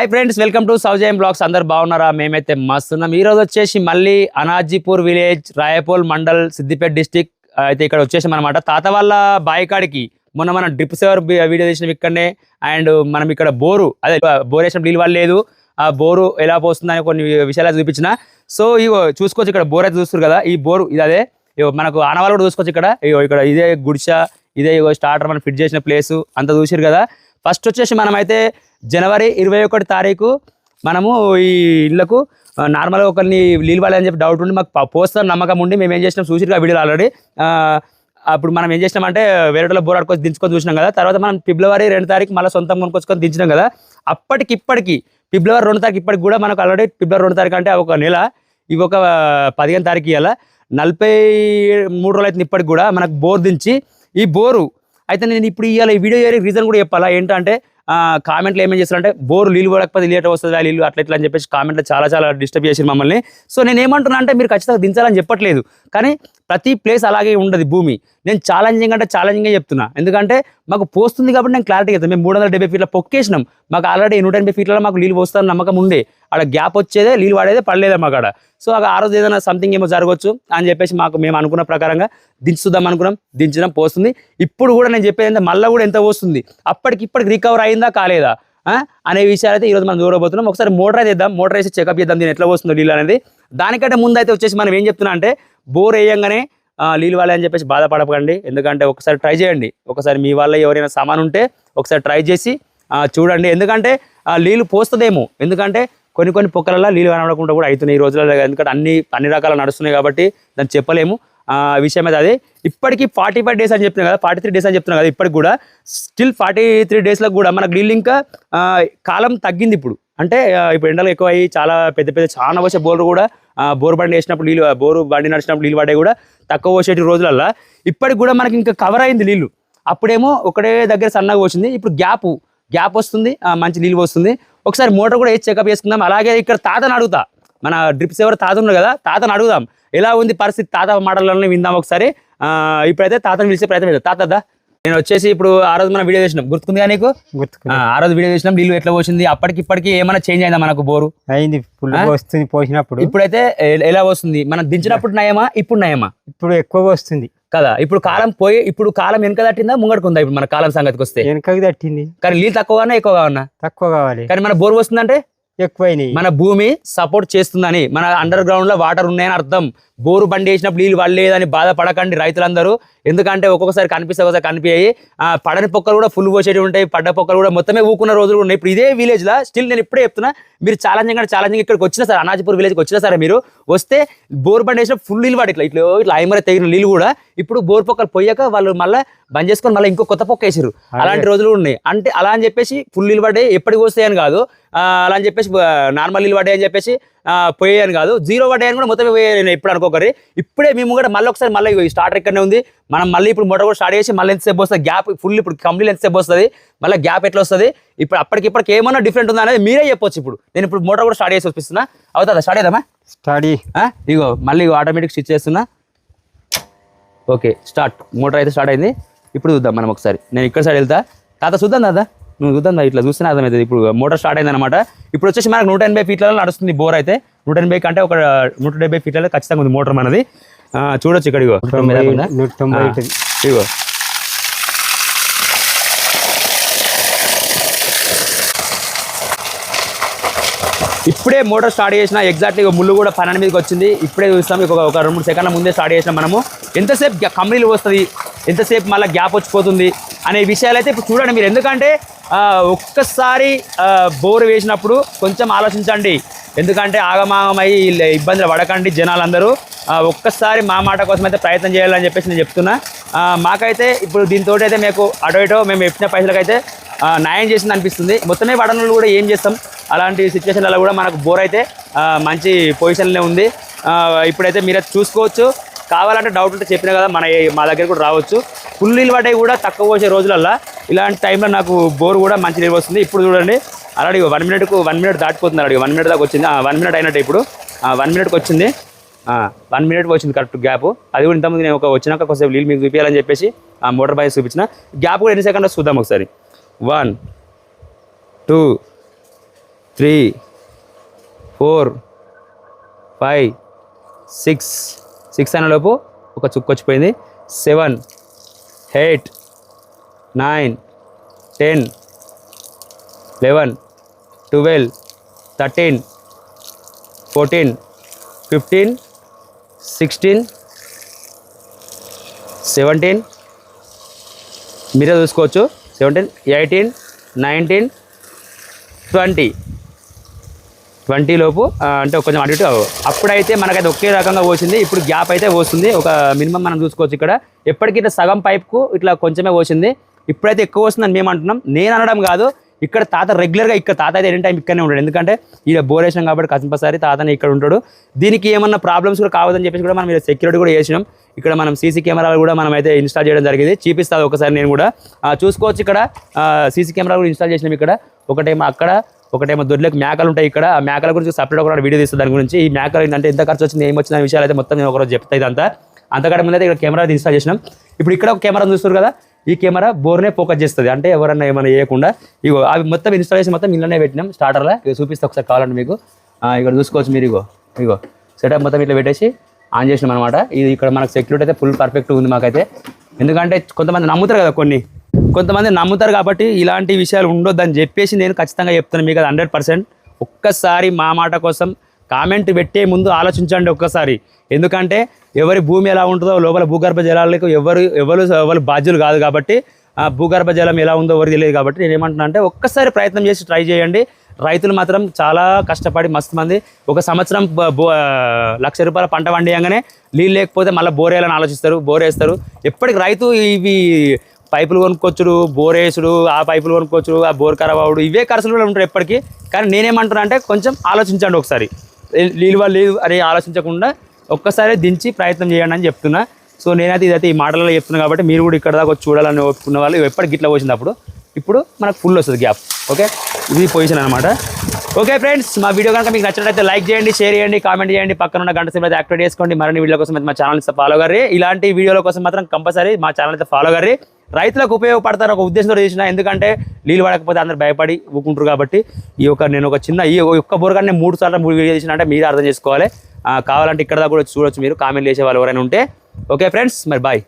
Hi friends welcome to Soujayam blogs అందరు బాగున్నారా? మేమైతే మస్తున్నాం ఈ రోజు వచ్చేసి మళ్ళీ అనాజీపూర్ విలేజ్ రాయపోల్ మండల్ సిద్దిపేట డిస్టిక్ అయితే ఇక్కడ వచ్చేసాం అనమాట తాత వాళ్ళ బాయికాడికి మొన్న మనం డ్రిప్ సేవర్ వీడియో చేసినాం ఇక్కడనే. అండ్ మనం ఇక్కడ బోరు అదే బోర్ వేసిన నీళ్ళు వాళ్ళు లేదు ఆ బోరు ఎలా పోస్తుందని కొన్ని విషయాలు చూపించిన. సో ఇగో చూసుకోవచ్చు ఇక్కడ బోర్ అయితే చూస్తారు కదా. ఈ బోరు ఇది అదే మనకు ఆనవాళ్ళు కూడా చూసుకోవచ్చు ఇక్కడ. ఇగో ఇక్కడ ఇదే గుడిస ఇదే ఇగో స్టార్టర్ మనం ఫిట్ చేసిన ప్లేస్ అంతా చూసారు కదా. ఫస్ట్ వచ్చేసి మనమైతే జనవరి ఇరవై ఒకటి తారీఖు మనము ఈ ఇళ్ళకు నార్మల్గా ఒకరిని నీళ్ళు చెప్పి డౌట్ ఉండి మాకు పోస్తారు నమ్మకం ఉండి మేము ఏం చేసినాం చూసిరు వీడియోలు ఆల్రెడీ అప్పుడు మనం ఏం చేసినామంటే వేరేటలో బోర్ ఆడుకొని దించుకొని చూసినాం కదా తర్వాత మనం ఫిబ్రవరి రెండు తారీఖు మళ్ళీ సొంతం కొనుక్కొచ్చుకొని దించినాం కదా అప్పటికి ఇప్పటికి ఫిబ్రవరి రెండు తారీఖు ఇప్పటికి కూడా మనకు ఆల్రెడీ ఫిబ్రవరి రెండు తారీఖు అంటే ఒక నెల ఇవి ఒక పదిహేను తారీఖు ఇవ్వాల నలభై మూడు రోజులు అయితే ఇప్పటికి కూడా మనకు బోర్ దించి ఈ బోరు అయితే నేను ఇప్పుడు ఇవాళ ఈ వీడియో రీజన్ కూడా చెప్పాలా? ఏంటంటే కామెంట్లు ఏమేం చేస్తారంటే బోరు నీళ్ళు పడకపోతే నీళ్ళు వస్తుంది నీళ్ళు అట్లా ఇట్లా అని చెప్పేసి కామెంట్లో చాలా చాలా డిస్టర్బ్ చేసి మమ్మల్ని. సో నేను ఏమంటున్నా అంటే మీరు ఖచ్చితంగా దించాలని చెప్పట్లేదు. కానీ ప్రతి ప్లేస్ అలాగే ఉండదు భూమి. నేను ఛాలెంజింగ్ అంటే ఛాలెంజింగ్గా చెప్తున్నా. ఎందుకంటే మాకు పోస్తుంది కాబట్టి నేను క్లారిటీ చెప్తాను. మేము మూడు వందల డెబ్బై ఫీట్ల పొక్కేసినాం. మాకు ఆల్రెడీ నూట ఎనభై ఫీట్లలో మాకు నీళ్ళు పోస్తారని నమ్మకం ఉండే. ఆడ గ్యాప్ వచ్చేదే నీళ్ళు వాడేదే పడలేదే మాకు అక్కడ సో ఆ రోజు ఏదైనా సంథింగ్ ఏమో జరగవచ్చు అని చెప్పేసి మాకు మేము అనుకున్న ప్రకారంగా దించుదాం అనుకున్నాం దించడం పోస్తుంది. ఇప్పుడు కూడా నేను చెప్పేది ఏంటంటే మళ్ళీ కూడా ఎంత పోస్తుంది? అప్పటికి ఇప్పటికి రికవర్ అయిందా కాలేదా? అనే విషయాలు అయితే ఈరోజు మనం చూడబోతున్నాం. ఒకసారి మోటార్ అయితే చేద్దాం. మోటార్ వేసి చెకప్ చేద్దాం. దీని ఎట్లా వస్తుందో నీళ్ళు అనేది. దానికంటే ముందు అయితే వచ్చేసి మనం ఏం చెప్తున్నా అంటే బోర్ వేయంగానే నీళ్ళు వాళ్ళే అని చెప్పేసి బాధపడకండి. ఎందుకంటే ఒకసారి ట్రై చేయండి. ఒకసారి మీ వాళ్ళ ఎవరైనా సామాన్ ఉంటే ఒకసారి ట్రై చేసి చూడండి. ఎందుకంటే నీళ్ళు పోస్తుందేమో. ఎందుకంటే కొన్ని కొన్ని పొక్కలలో నీళ్ళు కనబడకుండా కూడా అవుతున్నాయి ఈ రోజులలో. ఎందుకంటే అన్ని అన్ని రకాలు నడుస్తున్నాయి కాబట్టి దాన్ని చెప్పలేము. విషయం అయితే అదే. ఇప్పటికీ ఫార్టీ ఫైవ్ డేస్ అని చెప్తున్నాను కదా ఫార్టీ త్రీ డేస్ అని చెప్తున్నాను కదా ఇప్పటికి కూడా స్టిల్ ఫార్టీ త్రీ డేస్లో కూడా మనకు నీళ్ళు ఇంకా కాలం తగ్గింది ఇప్పుడు. అంటే ఇప్పుడు ఎండలు ఎక్కువ అయ్యి చాలా పెద్ద పెద్ద చాలా వచ్చే బోర్లు కూడా బోర్ బండి వేసినప్పుడు నీళ్ళు బోరు బండి నడిచినప్పుడు నీళ్ళు పడే కూడా తక్కువ వచ్చేటి రోజులల్లో. ఇప్పటికి కూడా మనకి ఇంకా కవర్ అయింది నీళ్ళు. అప్పుడేమో ఒకటే దగ్గర సన్నగా వచ్చింది ఇప్పుడు గ్యాప్ గ్యాప్ వస్తుంది మంచి నీళ్ళు వస్తుంది ఒకసారి మోటార్ కూడా వేసి చెకప్ చేసుకుందాం. అలాగే ఇక్కడ తాతను అడుగుతా. మన డ్రిప్స్ ఎవరు తాత ఉన్నారు కదా తాతను అడుగుదాం. ఎలా ఉంది పరిస్థితి తాత మాటలను విందాం ఒకసారి. ఆ, ఇప్పుడైతే తాతను పిలిచే ప్రయత్నం చేద్దాం. తాత దా. నేను వచ్చేసి ఇప్పుడు ఆ రోజు మనం వీడియో చేసినాం. గుర్తుకుందిగా నీకు? ఆ, రోజు వీడియో చేసినాం. నీళ్ళు ఎట్లా పోసింది? అప్పటికి ఇప్పటికి ఏమైనా చేంజ్ అయిందా మనకు బోరు? అయింది? వస్తుంది పోసినప్పుడు. ఇప్పుడైతే ఎలా వస్తుంది మనం దించినప్పుడు నయమా ఇప్పుడు నయమా? ఇప్పుడు ఎక్కువ వస్తుంది కదా ఇప్పుడు కాలం పోయి ఇప్పుడు కాలం వెనక తట్టిందా ముంగడుకుందా ఇప్పుడు మన కాలం సంగతికి వస్తే వెనకకి తట్టింది. కానీ నీళ్ళు తక్కువగానే ఎక్కువగా ఉన్నా? తక్కువ కావాలి. కానీ మన బోర్ వస్తుందంటే ఎక్కువైనాయి. మన భూమి సపోర్ట్ చేస్తుందని మన అండర్ గ్రౌండ్లో వాటర్ ఉన్నాయని అర్థం. బోరు బండి వేసినప్పుడు నీళ్ళు పడలేదని బాధపడకండి రైతులందరూ. ఎందుకంటే ఒక్కొక్కసారి కనిపిస్తే ఒకసారి కనిపించాయి. ఆ పడని పొక్కలు కూడా ఫుల్ పోసేవి ఉంటాయి. పడ్డ పొక్కలు కూడా మొత్తమే ఊకున్న రోజులు ఉన్నాయి. ఇప్పుడు ఇదే విలేజ్ లా స్టిల్ నేను ఇప్పుడే చెప్తున్నా మీరు ఛాలెంజింగ్ అంటే ఛాలెంజింగ్ ఇక్కడికి వచ్చినా సార్ అనాజపూర్ విలేజ్కి వచ్చినా సరే మీరు వస్తే బోర్ బండి వేసిన ఫుల్ నీళ్ళు పడి ఇట్లా ఇట్లా ఇట్లా ఐమర తెగిన నీళ్ళు కూడా ఇప్పుడు బోర్ పొక్కలు పోయాక వాళ్ళు మళ్ళీ బంద్ చేసుకొని మళ్ళీ ఇంకో కొత్త పొక్క వేసారు అలాంటి రోజులు ఉన్నాయి. అంటే అలా అని చెప్పేసి ఫుల్ నీళ్ళు పడ్డాయి. ఎప్పటికి వస్తాయని కాదు. అలా అని చెప్పేసి నార్మల్ నీళ్ళు అని చెప్పేసి ఆ, పోయాయని కాదు. జీరో పడ్డాయని కూడా మొత్తం పోయాయని ఎప్పుడు అనుకోకరి ఇప్పుడే మేము కూడా మళ్ళీ ఒకసారి మళ్ళీ ఈ స్టార్టర్ ఇక్కడనే ఉంది. మనం మళ్ళీ ఇప్పుడు మొదట కూడా స్టార్ట్ చేసి మళ్ళీ ఎంతసేపు వస్తుంది? గ్యాప్ ఫుల్ ఇప్పుడు కంప్లీట్ ఎంతసేపు వస్తుంది? మళ్ళీ గ్యాప్ ఎట్లా వస్తుంది? ఇప్పుడు అప్పటికిప్పటికి ఏమన్నా డిఫరెంట్ ఉందా అనేది మీరే చెప్పొచ్చు ఇప్పుడు. నేను ఇప్పుడు మోటార్ కూడా స్టార్ట్ చేసి చూపిస్తున్నా. అవుతుందా? స్టార్ట్ చేద్దామా? స్టడీ? ఇగో మళ్ళీ ఆటోమేటిక్ స్విచ్ చేస్తున్నా. ఓకే స్టార్ట్ మోటార్ అయితే స్టార్ట్ అయింది. ఇప్పుడు చూద్దాం మనం ఒకసారి. నేను ఇక్కడ సైడ్ వెళ్తా. తాత చూద్దాం దాదా నువ్వు చూద్దాం ఇట్లా చూస్తేనే అర్థమవుతుంది. ఇప్పుడు మోటార్ స్టార్ట్ అయింది అనమాట ఇప్పుడు వచ్చేసి మనకు నూట ఎనభై ఫీట్లలో నడుస్తుంది బోర్ అయితే. నూట ఎనభై కంటే ఒక నూట డెబ్బై ఫీట్లలో ఖచ్చితంగా ఉంది మోటార్ మనది. చూడొచ్చు ఇక్కడ ఇగో. ఇప్పుడే మోటార్ స్టార్ట్ చేసిన ఎగ్జాక్ట్లీ ముళ్ళు కూడా పన్నెండు మీదకి వచ్చింది. ఇప్పుడే చూస్తాం ఒక ఒక రెండు మూడు సెకండ్ల ముందే స్టార్ట్ చేసినాం మనము. ఎంతసేపు కంపెనీలు వస్తుంది ఎంతసేపు మళ్ళీ గ్యాప్ వచ్చిపోతుంది అనే విషయాలు అయితే ఇప్పుడు చూడండి మీరు. ఎందుకంటే ఒక్కసారి బోరు బోర్ వేసినప్పుడు కొంచెం ఆలోచించండి. ఎందుకంటే ఆగమాగమై ఇబ్బందులు పడకండి జనాలందరూ. ఒక్కసారి మా మాట కోసం అయితే ప్రయత్నం చేయాలని చెప్పేసి నేను చెప్తున్నా. మాకైతే ఇప్పుడు దీంతో అయితే మీకు అటో ఇటో మేము ఇచ్చిన పైసలకైతే న్యాయం చేసింది అనిపిస్తుంది. మొత్తమే పడనలు కూడా ఏం చేస్తాం? అలాంటి సిచ్యువేషన్లలో కూడా మనకు బోర్ అయితే మంచి పొజిషన్లో ఉంది. ఇప్పుడైతే మీరు చూసుకోవచ్చు. కావాలంటే డౌట్ ఉంటే చెప్పినా కదా మన మా దగ్గర కూడా రావచ్చు. ఫుల్ నీళ్ళు పడ్డాయి కూడా తక్కువ వచ్చే రోజులల్లో. ఇలాంటి టైంలో నాకు బోర్ కూడా మంచి నీళ్ళు వస్తుంది ఇప్పుడు చూడండి అలాగే వన్ మినిట్కు వన్ మినిట్ దాటిపోతుంది అలాగే వన్ మినిట్ దాకా వచ్చింది. వన్ మినిట్ అయినట్టు ఇప్పుడు. వన్ మినిట్కి వచ్చింది. వన్ మినిట్ వచ్చింది కరెక్ట్ గ్యాప్ అది కూడా ఇంతకుముందు నేను ఒక వచ్చినాక కొంచెం నీళ్ళు మీకు చూపించాలని చెప్పేసి ఆ మోటార్ బైక్ చూపించిన. గ్యాప్ కూడా ఎన్ని సెకండ్స్ చూద్దాం ఒకసారి. One two three four five six six అనేలోపు ఒక చుక్క వచ్చిపోయింది. Seven eight nine ten eleven twelve thirteen fourteen fifteen sixteen seventeen. మీరే చూసుకోవచ్చు. Seventeen eighteen nineteen twenty. Twenty లోపు అంటే కొంచెం అటు ఇటు అప్పుడైతే మనకైతే ఒకే రకంగా పోసింది. ఇప్పుడు గ్యాప్ అయితే పోస్తుంది. ఒక మినిమం మనం చూసుకోవచ్చు ఇక్కడ. ఎప్పటికీ ఇట్లా సగం పైప్కు ఇట్లా కొంచెమే పోసింది. ఇప్పుడైతే ఎక్కువ వస్తుందని మేము అంటున్నాం. నేను అనడం కాదు ఇక్కడ తాత రెగ్యులర్గా ఇక్కడ తాత అయితే ఎనీ టైం ఇక్కడనే ఉంటాడు. ఎందుకంటే ఈడ బోరేషన్ కాబట్టి కంపల్సరీ తాతనే ఇక్కడ ఉంటాడు. దీనికి ఏమన్నా ప్రాబ్లమ్స్ కూడా కావద్దని చెప్పేసి కూడా మనం సెక్యూరిటీ కూడా వేసినాం ఇక్కడ మనం సీసీ కెమెరాలు కూడా మనం అయితే ఇన్స్టాల్ చేయడం జరిగింది. చూపిస్తాది ఒకసారి నేను కూడా. చూసుకోవచ్చు ఇక్కడ. సీసీ కెమెరా కూడా ఇన్స్టాల్ చేసినాం ఇక్కడ. ఒకటేమో అక్కడ. ఒకటేమో దొడ్లకు మేకలు ఉంటాయి ఇక్కడ. ఆ మేకల గురించి సపరేట్ ఒక వీడియో తీస్తుంది దాని గురించి ఈ మేకలు ఏంటంటే ఎంత ఖర్చు వచ్చింది ఏం వచ్చిన విషయాలు అయితే మొత్తం నేను ఒకరోజు చెప్తా ఇదంతా. అంతకంటే ముందు అయితే ఇక్కడ కెమెరా ఇన్స్టాల్ చేసినాం. ఇప్పుడు ఇక్కడ ఒక కెమెరా చూస్తారు కదా? ఈ కెమెరా బోర్నే ఫోకస్ చేస్తుంది. అంటే ఎవరన్నా ఏమైనా చేయకుండా. ఇగో అవి మొత్తం ఇన్స్టాలేషన్ మొత్తం ఇళ్ళనే పెట్టినాం. స్టార్టర్లో ఇక చూపిస్తే ఒకసారి కావాలండి మీకు. ఇక్కడ చూసుకోవచ్చు మీరు ఇగో. ఇగో సెటప్ మొత్తం ఇట్లా పెట్టేసి ఆన్ చేసినాం అనమాట ఇది ఇక్కడ మనకు సెక్యూరిటీ అయితే ఫుల్ పర్ఫెక్ట్ ఉంది మాకైతే. ఎందుకంటే కొంతమంది నమ్ముతారు కదా కొన్ని. కొంతమంది నమ్ముతారు కాబట్టి ఇలాంటి విషయాలు ఉండొద్దని చెప్పేసి నేను ఖచ్చితంగా చెప్తాను మీకు అది హండ్రెడ్ పర్సెంట్. ఒక్కసారి మా మాట కోసం కామెంట్ పెట్టే ముందు ఆలోచించండి ఒక్కసారి. ఎందుకంటే ఎవరి భూమి ఎలా ఉంటుందో లోపల భూగర్భ జలాలకు ఎవరు ఎవరు ఎవరు బాధ్యులు కాదు కాబట్టి భూగర్భ జలం ఎలా ఉందో ఎవరు తెలియదు కాబట్టి నేను ఏమంటున్నా అంటే ఒక్కసారి ప్రయత్నం చేసి ట్రై చేయండి. రైతులు మాత్రం చాలా కష్టపడి మస్తు మంది ఒక సంవత్సరం బో- లక్ష రూపాయల పంట పండియంగానే నీళ్ళు లేకపోతే మళ్ళీ బోర్ వేయాలని ఆలోచిస్తారు బోర్ వేస్తారు ఎప్పటికి రైతు ఇవి పైపులు కొనుక్కొచ్చుడు బోర్ వేసుడు ఆ పైపులు కొనుక్కొచ్చుడు ఆ బోర్ ఖరాబ్ అవ్వడు ఇవే ఖర్చులు కూడా ఎప్పటికీ. కానీ నేనేమంటున్నా అంటే కొంచెం ఆలోచించండి ఒకసారి. నీళ్ళు లేదు అని ఆలోచించకుండా ఒక్కసారి దించి ప్రయత్నం చేయండి అని చెప్తున్నా. సో నేనైతే ఇదైతే ఈ మాటలలో చెప్తున్నాను కాబట్టి మీరు కూడా ఇక్కడ దాకా చూడాలని ఒప్పుకున్న వాళ్ళు ఎప్పటికి ఇట్లా పోసింది ఇప్పుడు మనకు ఫుల్ వస్తుంది గ్యాప్. ఓకే? ఇది పొజిషన్ అనమాట ఓకే ఫ్రెండ్స్ మా వీడియో కనుక మీకు నచ్చినట్లయితే లైక్ చేయండి షేర్ చేయండి కామెంట్ చేయండి. పక్కన ఉన్న గంట సేపు అయితే యాక్టివేట్ చేసుకోండి. మరిన్ని వీడియో కోసం అయితే మా ఛానల్ ఫాలో గారి ఇలాంటి వీడియోల కోసం మాత్రం కంపల్సరీ మా ఛానల్ అయితే ఫాలో గారి రైతులకు ఉపయోగపడతారు ఒక ఉద్దేశంతో చేసిన ఎందుకంటే నీళ్ళు పడకపోతే అందరు భయపడి ఊకుంటారు కాబట్టి ఈ యొక్క నేను ఒక చిన్న ఈ ఒక్క బోరగానే మూడు సార్లు మూడు వీడియో చేసిన అంటే మీరు అర్థం చేసుకోవాలి. కావాలంటే ఇక్కడ దాకా కూడా చూడొచ్చు మీరు కామెంట్ చేసే వాళ్ళు ఎవరైనా ఉంటే. ఓకే ఫ్రెండ్స్ మరి బాయ్.